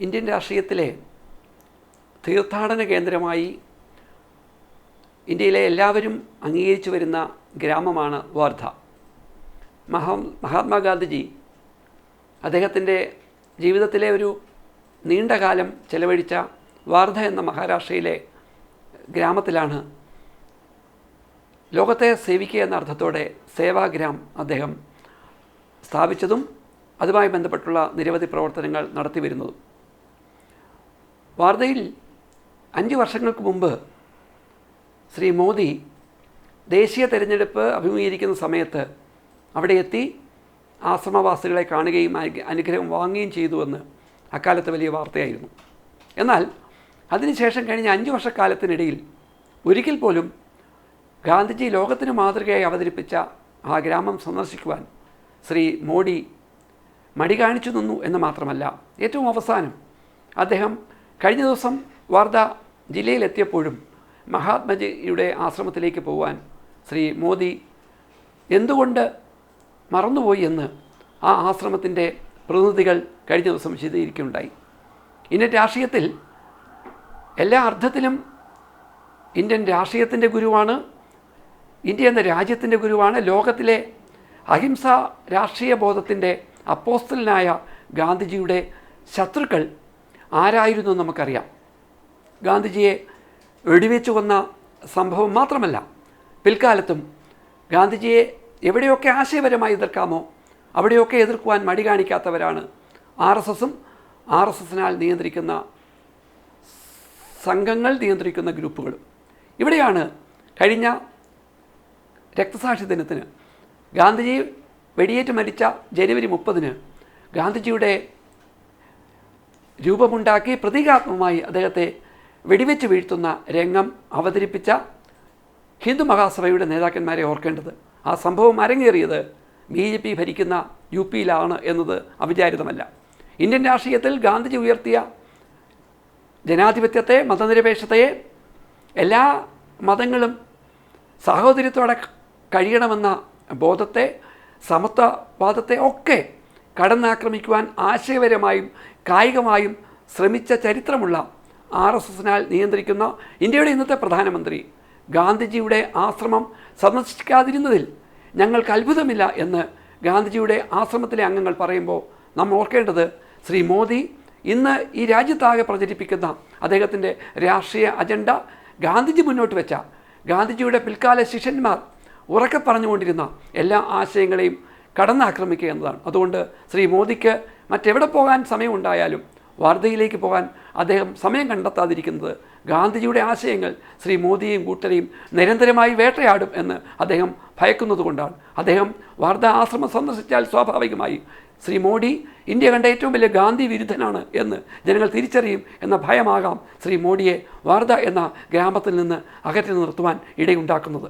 Indian രാഷ്ട്രീയത്തിലെ തീർത്ഥാടന കേന്ദ്രമായി ഇന്ത്യയിലെ എല്ലാവരും അംഗീകരിച്ചു വരുന്ന ഗ്രാമമാണ് വാർധ. മഹാ മഹാത്മാഗാന്ധിജി അദ്ദേഹത്തിന്റെ ജീവിതത്തിലെ ഒരു നീണ്ടകാലം ചെലവഴിച്ച വാർധ എന്ന മഹാരാഷ്ട്രയിലെ ഗ്രാമത്തിലാണ് ലോകത്തെ സേവിക്കുക എന്ന അർത്ഥത്തോടെ സേവാഗ്രാം അദ്ദേഹം സ്ഥാപിച്ചതും അതുമായി ബന്ധപ്പെട്ടുള്ള നിരവധി പ്രവർത്തനങ്ങൾ നടത്തി വരുന്നതും വാർധയിൽ അഞ്ച് വർഷങ്ങൾക്ക് മുമ്പ് ശ്രീ മോദി ദേശീയ തെരഞ്ഞെടുപ്പ് അഭിമുഖീകരിക്കുന്ന സമയത്ത് അവിടെ എത്തി ആശ്രമവാസികളെ കാണുകയും അനു- അനുഗ്രഹം വാങ്ങുകയും ചെയ്തുവെന്ന് അക്കാലത്ത് വലിയ വാർത്തയായിരുന്നു. എന്നാൽ അതിനുശേഷം കഴിഞ്ഞ അഞ്ച് വർഷക്കാലത്തിനിടയിൽ ഒരിക്കൽ പോലും ഗാന്ധിജി ലോകത്തിന് മാതൃകയായി അവതരിപ്പിച്ച ആ ഗ്രാമം സന്ദർശിക്കുവാൻ ശ്രീ മോഡി മടി കാണിച്ചു നിന്നു എന്ന് മാത്രമല്ല ഏറ്റവും അവസാനം അദ്ദേഹം കഴിഞ്ഞ ദിവസം വാർധ ജില്ലയിലെത്തിയപ്പോഴും മഹാത്മജിയുടെ ആശ്രമത്തിലേക്ക് പോകാൻ ശ്രീ മോദി എന്തുകൊണ്ട് മറന്നുപോയി എന്ന് ആ ആശ്രമത്തിന്റെ പ്രതിനിധികൾ കഴിഞ്ഞ ദിവസം വിശദീകരിക്കുകയുണ്ടായി. ഇന്ത്യൻ രാഷ്ട്രീയത്തിൽ എല്ലാ അർത്ഥത്തിലും ഇന്ത്യൻ രാഷ്ട്രീയത്തിന്റെ ഗുരുവാണ് ഇന്ത്യ എന്ന രാജ്യത്തിന്റെ ഗുരുവാണ് ലോകത്തിലെ അഹിംസ രാഷ്ട്രീയ ബോധത്തിന്റെ അപ്പോസ്റ്റലിനായ ഗാന്ധിജിയുടെ ശത്രുക്കൾ ആരായിരുന്നു നമുക്കറിയാം. ഗാന്ധിജിയെ വെടിവെച്ചു കൊന്ന സംഭവം മാത്രമല്ല പിൽക്കാലത്തും ഗാന്ധിജിയെ എവിടെയൊക്കെ ആശയപരമായി എതിർക്കാമോ അവിടെയൊക്കെ എതിർക്കുവാൻ മടി കാണിക്കാത്തവരാണ് ആർ എസ് എസും ആർ എസ് എസിനാൽ നിയന്ത്രിക്കുന്ന സംഘങ്ങൾ നിയന്ത്രിക്കുന്ന ഗ്രൂപ്പുകളും. ഇവിടെയാണ് കഴിഞ്ഞ രക്തസാക്ഷി ദിനത്തിന് ഗാന്ധിജി വെടിയേറ്റ് മരിച്ച ജനുവരി മുപ്പതിന് ഗാന്ധിജിയുടെ രൂപമുണ്ടാക്കി പ്രതീകാത്മകമായി അദ്ദേഹത്തെ വെടിവെച്ച് വീഴ്ത്തുന്ന രംഗം അവതരിപ്പിച്ച ഹിന്ദു മഹാസഭയുടെ നേതാക്കന്മാരെ ഓർക്കേണ്ടത്. ആ സംഭവം അരങ്ങേറിയത് ബി ജെ പി ഭരിക്കുന്ന യു പിയിലാണ് എന്നത് അവിചാരിതമല്ല. ഇന്ത്യൻ രാഷ്ട്രീയത്തിൽ ഗാന്ധിജി ഉയർത്തിയ ജനാധിപത്യത്തെ മതനിരപേക്ഷതയെ എല്ലാ മതങ്ങളും സാഹോദര്യത്തോടെ കഴിയണമെന്ന ബോധത്തെ സമത്വവാദത്തെ ഒക്കെ കടന്നാക്രമിക്കുവാൻ ആശയപരമായും കായികമായും ശ്രമിച്ച ചരിത്രമുള്ള ആർ എസ് എസിനാൽ നിയന്ത്രിക്കുന്ന ഇന്ത്യയുടെ ഇന്നത്തെ പ്രധാനമന്ത്രി ഗാന്ധിജിയുടെ ആശ്രമം സന്ദർശിക്കാതിരുന്നതിൽ ഞങ്ങൾക്ക് അത്ഭുതമില്ല എന്ന് ഗാന്ധിജിയുടെ ആശ്രമത്തിലെ അംഗങ്ങൾ പറയുമ്പോൾ നമ്മൾ ഓർക്കേണ്ടത് ശ്രീ മോദി ഇന്ന് ഈ രാജ്യത്താകെ പ്രചരിപ്പിക്കുന്ന അദ്ദേഹത്തിന്റെ രാഷ്ട്രീയ അജണ്ട ഗാന്ധിജി മുന്നോട്ട് വെച്ച ഗാന്ധിജിയുടെ പിൽക്കാല ശിഷ്യന്മാർ ഉറക്കെ പറഞ്ഞുകൊണ്ടിരുന്ന എല്ലാ ആശയങ്ങളെയും കടന്നാക്രമിക്കുക എന്നതാണ്. അതുകൊണ്ട് ശ്രീ മോദിക്ക് മറ്റെവിടെ പോകാൻ സമയമുണ്ടായാലും വാർധയിലേക്ക് പോകാൻ അദ്ദേഹം സമയം കണ്ടെത്താതിരിക്കുന്നത് ഗാന്ധിജിയുടെ ആശയങ്ങൾ ശ്രീ മോദിയെയും കൂട്ടരെയും നിരന്തരമായി വേട്ടയാടും എന്ന് അദ്ദേഹം ഭയക്കുന്നതുകൊണ്ടാണ് അദ്ദേഹം വാർധ ആശ്രമം സന്ദർശിച്ചാൽ സ്വാഭാവികമായി ശ്രീ മോഡി ഇന്ത്യ കണ്ട ഏറ്റവും വലിയ ഗാന്ധി വിരുദ്ധനാണ് എന്ന് ജനങ്ങൾ തിരിച്ചറിയും എന്ന ഭയമാകാം ശ്രീ മോഡിയെ വാർധ എന്ന ഗ്രാമത്തിൽ നിന്ന് അകറ്റി നിർത്തുവാൻ ഇടയുണ്ടാക്കുന്നത്.